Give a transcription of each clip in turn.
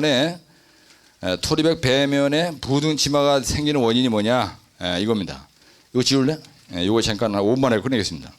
배면에 에, 토리백 배면에 부등 치마가 생기는 원인이 뭐냐 에, 이겁니다. 이거 지울래? 예, 이거 잠깐 한 5분 만에 끝내겠습니다.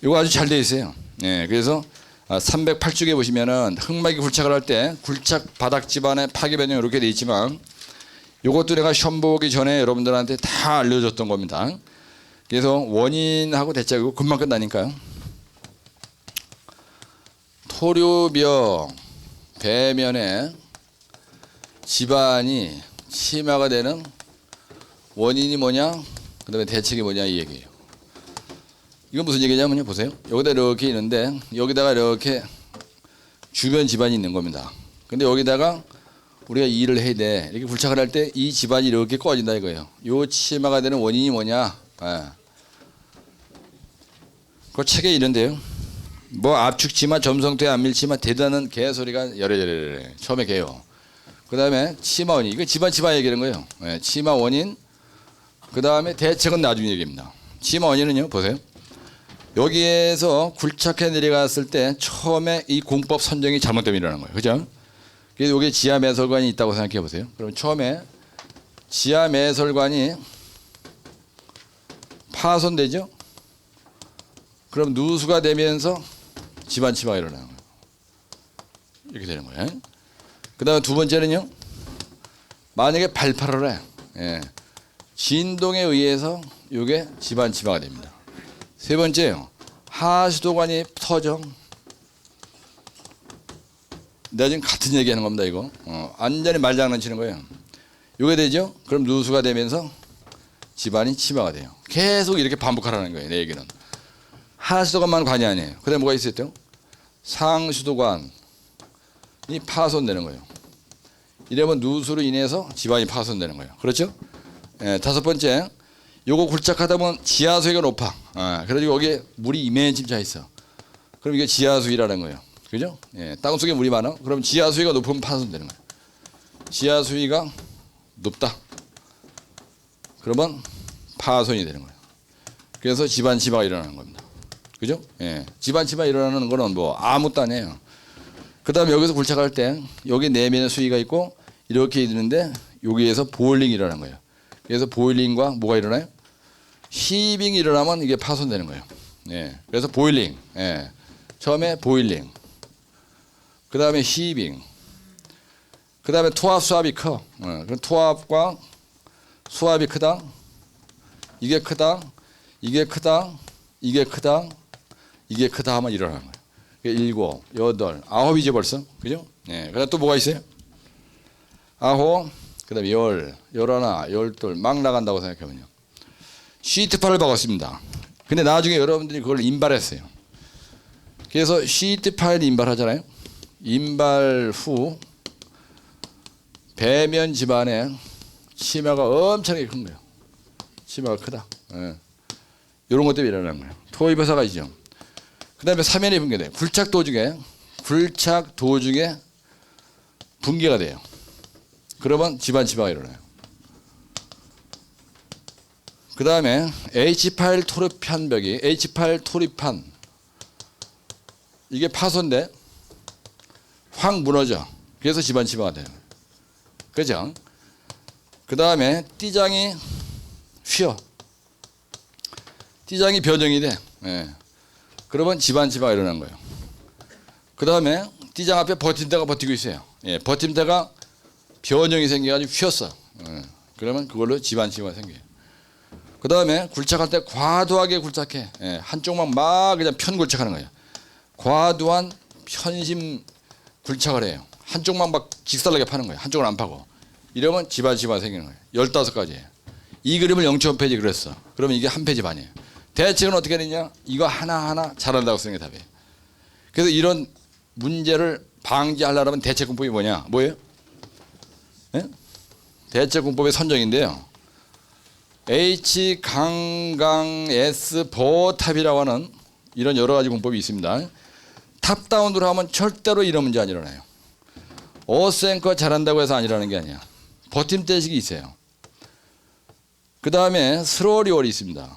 이거 아주 잘돼 있어요. 예, 그래서 308쪽에 보시면은 흙막이 굴착을 할 때 굴착 바닥 집안에 파괴 변형 이렇게 돼 있지만 이것도 내가 시험 보기 전에 여러분들한테 다 알려줬던 겁니다. 그래서 원인하고 대책이고 금방 끝나니까요. 토류벽 배면에 집안이 치마가 되는 원인이 뭐냐, 그 다음에 대책이 뭐냐 이 얘기예요. 이건 무슨 얘기냐면요, 보세요. 여기다 이렇게 있는데 여기다가 이렇게 주변 집안이 있는 겁니다. 근데 여기다가 우리가 일을 해야 돼. 이렇게 굴착을 할 때 이 집안이 이렇게 꺼진다 이거예요. 요 치마가 되는 원인이 뭐냐? 예. 그 책에 이런데요. 뭐 압축치마, 점성대 안밀치마 대단한 개소리가 여래여래 처음에 개요. 그 다음에 치마 원인 이거 집안 치마 얘기하는 거예요. 예, 치마 원인. 그 다음에 대책은 나중에 얘기입니다. 치마 원인은요. 보세요. 여기에서 굴착해 내려갔을 때 처음에 이 공법 선정이 잘못되면 일어나는 거예요. 그죠? 그래서 여기 지하 매설관이 있다고 생각해 보세요. 그럼 처음에 지하 매설관이 파손되죠? 그럼 누수가 되면서 집안 치마가 일어나는 거예요. 이렇게 되는 거예요. 그 다음에 두 번째는요. 만약에 발파를 해. 예. 진동에 의해서 이게 집안 치마가 됩니다. 세 번째요. 하수도관이 터져. 내가 지금 같은 얘기 하는 겁니다. 이거 어, 완전히 말장난 치는 거예요. 이게 되죠. 그럼 누수가 되면서 집안이 치마가 돼요. 계속 이렇게 반복하라는 거예요. 내 얘기는 하수도관만 관이 아니에요. 그 다음 뭐가 있었죠? 상수도관이 파손되는 거예요. 이러면 누수로 인해서 집안이 파손되는 거예요. 그렇죠? 예, 다섯 번째, 요거 굴착하다 보면 지하수위가 높아. 아, 그래가지고 여기에 물이 이만큼 차 있어. 그럼 이게 지하수위라는 거예요. 그죠? 예, 땅속에 물이 많아. 그럼 지하수위가 높으면 파손되는 거예요. 지하수위가 높다. 그러면 파손이 되는 거예요. 그래서 집안 치마가 일어나는 겁니다. 그죠? 예. 집안 치마 일어나는 거는 뭐 아무것도 아니에요. 그 다음에 여기서 굴착할 때 여기 내면에 수위가 있고 이렇게 있는데 여기에서 보일링이 일어나는 거예요. 그래서 보일링과 뭐가 일어나요? 히빙이 일어나면 이게 파손되는 거예요. 예. 그래서 보일링. 예. 처음에 보일링. 그 다음에 히빙. 그 다음에 토합 수압이 커. 어, 그럼 토합과 수압이 크다. 이게 크다. 이게 크다. 이게 크다. 이게 크다 하면 일어나는 거예요. 그러니까 일곱, 여덟, 아홉이죠 벌써. 그죠? 예. 그다음 또 뭐가 있어요? 아홉, 그 다음에 열, 열하나, 열둘 막 나간다고 생각하면요. 시트파를 박았습니다. 근데 나중에 여러분들이 그걸 인발했어요. 그래서 시트파를 인발하잖아요. 인발 후 배면 집안에 치마가 엄청나게 큰 거예요. 치마가 크다. 예. 이런 것 때문에 일어나는 거예요. 토이버사가 있죠. 그 다음에 사면이 붕괴돼요. 굴착 도중에, 굴착 도중에 붕괴가 돼요. 그러면 집안 치마가 일어나요. 그 다음에 H8 토르판벽이 H8 토리판 이게 파손돼 확 무너져. 그래서 집안 치마가 돼요. 그죠? 그 다음에 띠장이 휘어. 띠장이 변형이 돼. 예. 그러면 집안 치마가 일어난 거예요. 그 다음에 띠장 앞에 버팀대가 버티고 있어요. 예. 버팀대가 변형이 생겨가지고 휘었어. 예. 그러면 그걸로 집안 치마가 생겨요. 그 다음에 굴착할 때 과도하게 굴착해. 예. 한쪽만 막 그냥 편 굴착하는 거예요. 과도한 편심 굴착을 해요. 한쪽만 막 직살나게 파는 거예요. 한쪽을 안 파고. 이러면 집안 치마가 생기는 거예요. 15가지예요. 이 그림을 0.5페이지 그렸어. 그러면 이게 한 페이지 반이에요. 대책은 어떻게 되냐? 이거 하나하나 잘한다고 쓰는 게 답이에요. 그래서 이런 문제를 방지하려면 대책 공법이 뭐냐? 뭐예요? 예? 대책 공법의 선정인데요. H 강강 S 보탑이라고 하는 이런 여러 가지 공법이 있습니다. 탑다운으로 하면 절대로 이런 문제 안 일어나요. 어센커 잘한다고 해서 아니라는 게 아니야. 버팀대식이 있어요. 그 다음에 스로리월이 있습니다.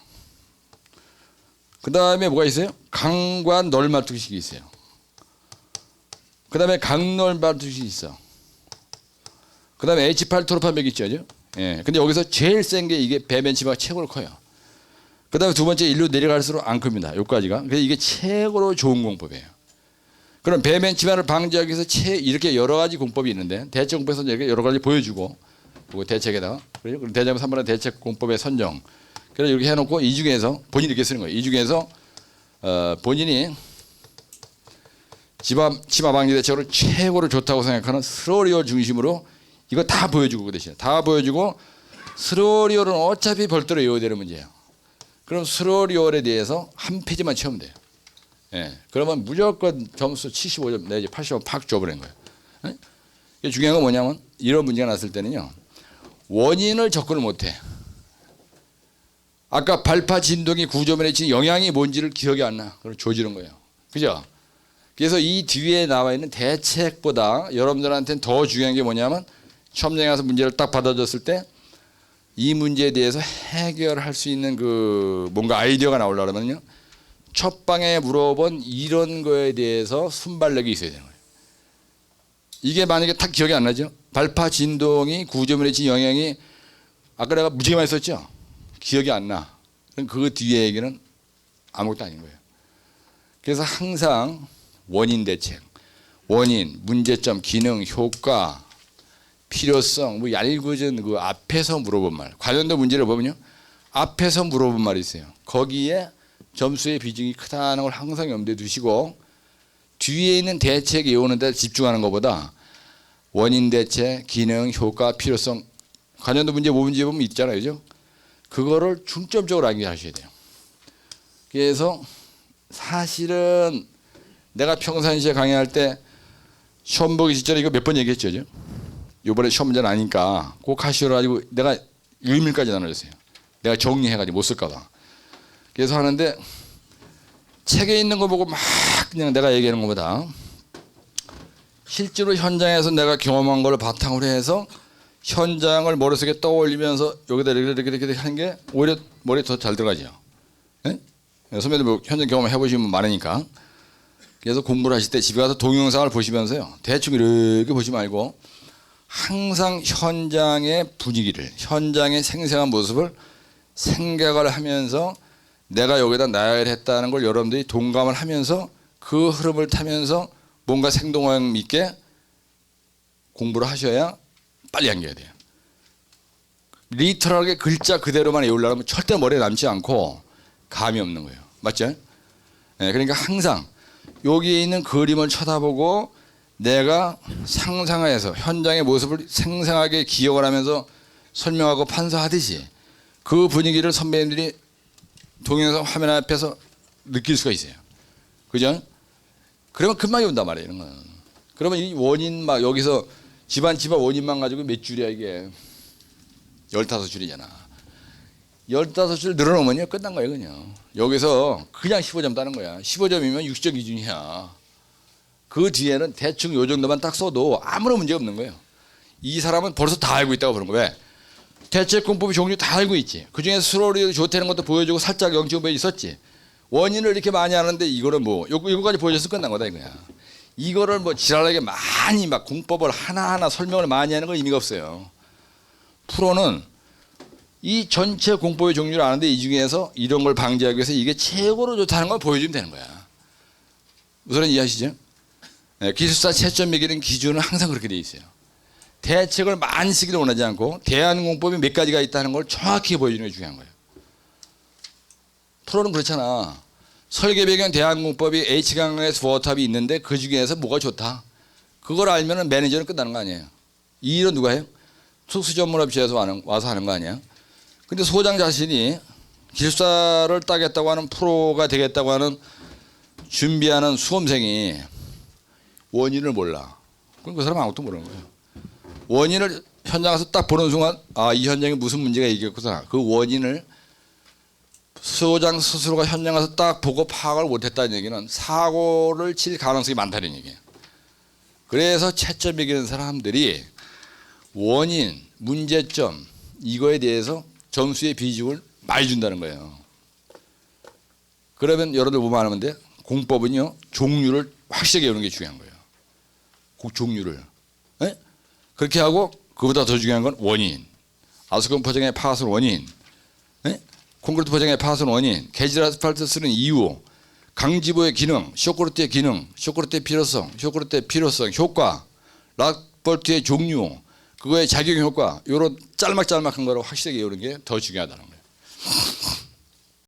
그 다음에 뭐가 있어요? 강관 널말뚝식이 있어요. 그 다음에 강널말뚝식이 있어. 그 다음에 H8 토르판백 있죠. 예. 근데 여기서 제일 센 게 이게 배벤치마가 최고로 커요. 그 다음에 두 번째 일로 내려갈수록 안 큽니다. 여기까지가. 그래서 이게 최고로 좋은 공법이에요. 그럼 배벤치마를 방지하기 위해서 최 이렇게 여러 가지 공법이 있는데 대책 공법에서 여러 가지 보여주고 그리고 대책에다가 그리고 대자보 3번의 대책 공법의 선정. 그래서 이렇게 해놓고 이 중에서 본인이 이렇게 쓰는 거예요. 이 중에서 어, 본인이 치마, 치마 방지 대책으로 최고로 좋다고 생각하는 스로리오 중심으로 이거 다 보여주고 그 대신 다 보여주고 스로리오는 어차피 별도로 외워야 되는 문제예요. 그럼 스로리오에 대해서 한 페이지만 채우면 돼요. 예. 그러면 무조건 점수 75점 내지 80점 팍 줘버린 거예요. 예? 중요한 건 뭐냐면 이런 문제가 났을 때는요. 원인을 접근을 못해. 아까 발파 진동이 구조면에 진 영향이 뭔지를 기억이 안 나. 그럼 조지는 거예요. 그죠? 그래서 이 뒤에 나와 있는 대책보다 여러분들한테는 더 중요한 게 뭐냐면 처음에 가서 문제를 딱 받아줬을 때 이 문제에 대해서 해결할 수 있는 그 뭔가 아이디어가 나오려고 그러면요. 첫 방에 물어본 이런 거에 대해서 순발력이 있어야 되는 거예요. 이게 만약에 딱 기억이 안 나죠? 발파 진동이 구조물에 진 영향이 아까 내가 무지개 많이 썼죠? 기억이 안 나. 그 뒤에 얘기는 아무것도 아닌 거예요. 그래서 항상 원인 대책, 원인, 문제점, 기능, 효과, 필요성, 뭐 얄궂은 그 앞에서 물어본 말, 관련된 문제를 보면요, 앞에서 물어본 말이 있어요. 거기에 점수의 비중이 크다는 걸 항상 염두에 두시고 뒤에 있는 대책 외우는 데 집중하는 것보다 원인 대책, 기능, 효과, 필요성 관련된 문제 뭐 문제 보면 있잖아요, 그죠? 그거를 중점적으로 암기하셔야 돼요. 그래서 사실은 내가 평상시에 강의할 때 시험 보기 직전에 이거 몇 번 얘기했죠? 요번에 시험 문제는 아니까 꼭 하시라 가지고 내가 일밀까지 나눠줬어요. 내가 정리해가지고 못 쓸까봐. 그래서 하는데 책에 있는 거 보고 막 그냥 내가 얘기하는 것보다 실제로 현장에서 내가 경험한 걸 바탕으로 해서 현장을 머릿속에 떠올리면서 여기다 이렇게 이렇게 이렇게 하는 게 오히려 머리에 더 잘 들어가죠. 예? 선배들 뭐 현장 경험 해보시면 많으니까. 그래서 공부를 하실 때 집에 가서 동영상을 보시면서요. 대충 이렇게 보지 말고 항상 현장의 분위기를, 현장의 생생한 모습을 생각을 하면서 내가 여기다 나열했다는 걸 여러분들이 동감을 하면서 그 흐름을 타면서 뭔가 생동감 있게 공부를 하셔야 빨리 암기해야 돼요. 리터럴하게 글자 그대로만 외우려면 절대 머리에 남지 않고 감이 없는 거예요. 맞죠? 네, 그러니까 항상 여기에 있는 그림을 쳐다보고 내가 상상해서 현장의 모습을 생생하게 기억을 하면서 설명하고 판사하듯이 그 분위기를 선배님들이 동영상 화면 앞에서 느낄 수가 있어요. 그죠? 그러면 금방 온단 말이에요, 이런 거는. 그러면 이 원인 막 여기서 집안 집안 원인만 가지고 몇 줄이야 이게. 열다섯 줄이잖아. 열다섯 줄 늘어놓으면요 끝난 거예요 그냥. 여기서 그냥 15점 따는 거야. 15점이면 60점 기준이야. 그 뒤에는 대충 요 정도만 딱 써도 아무런 문제 없는 거예요. 이 사람은 벌써 다 알고 있다고 그런 거야. 왜? 대책 공법의 종류 다 알고 있지. 그 중에 스로리 좋다는 것도 보여주고 살짝 영지공법이 있었지. 원인을 이렇게 많이 하는데 이거는 뭐 요거 이거까지 보여줘서 끝난 거다 이거야. 이거를 뭐 지랄하게 많이 막 공법을 하나하나 설명을 많이 하는 건 의미가 없어요. 프로는 이 전체 공법의 종류를 아는데 이 중에서 이런 걸 방지하기 위해서 이게 최고로 좋다는 걸 보여주면 되는 거야. 무슨 이해하시죠? 네, 기술사 채점 매기는 기준은 항상 그렇게 돼 있어요. 대책을 많이 쓰기를 원하지 않고 대안공법이 몇 가지가 있다는 걸 정확히 보여주는 게 중요한 거예요. 프로는 그렇잖아. 설계 배경 대안공법이 H강에서 부어탑이 있는데 그 중에서 뭐가 좋다. 그걸 알면은 매니저는 끝나는 거 아니에요. 이 일은 누가 해요? 특수 전문업체에서 와서 하는 거 아니야? 근데 소장 자신이 기술사를 따겠다고 하는 프로가 되겠다고 하는 준비하는 수험생이 원인을 몰라. 그럼 그 사람 아무것도 모르는 거예요. 원인을 현장에서 딱 보는 순간 아 이 현장에 무슨 문제가 있겠구나. 그 원인을 소장 스스로가 현장 가서 딱 보고 파악을 못했다는 얘기는 사고를 칠 가능성이 많다는 얘기예요. 그래서 채점 매기는 사람들이 원인, 문제점 이거에 대해서 점수의 비중을 많이 준다는 거예요. 그러면 여러분들 뭐만 하면 돼? 공법은요 종류를 확실하게 외우는 게 중요한 거예요. 그 종류를 에? 그렇게 하고 그보다 더 중요한 건 원인. 아스콘 포장의 파손 원인. 예? 콘크리트 포장의 파손 원인. 개질 아스팔트 쓰는 이유. 강지보의 기능, 쇼크루트의 기능, 쇼크루트의 필요성, 쇼크루트의 필요성, 효과, 락볼트의 종류, 그거의 작용 효과, 이런 짤막짤막한 거를 확실하게 외우는 게 더 중요하다는 거예요.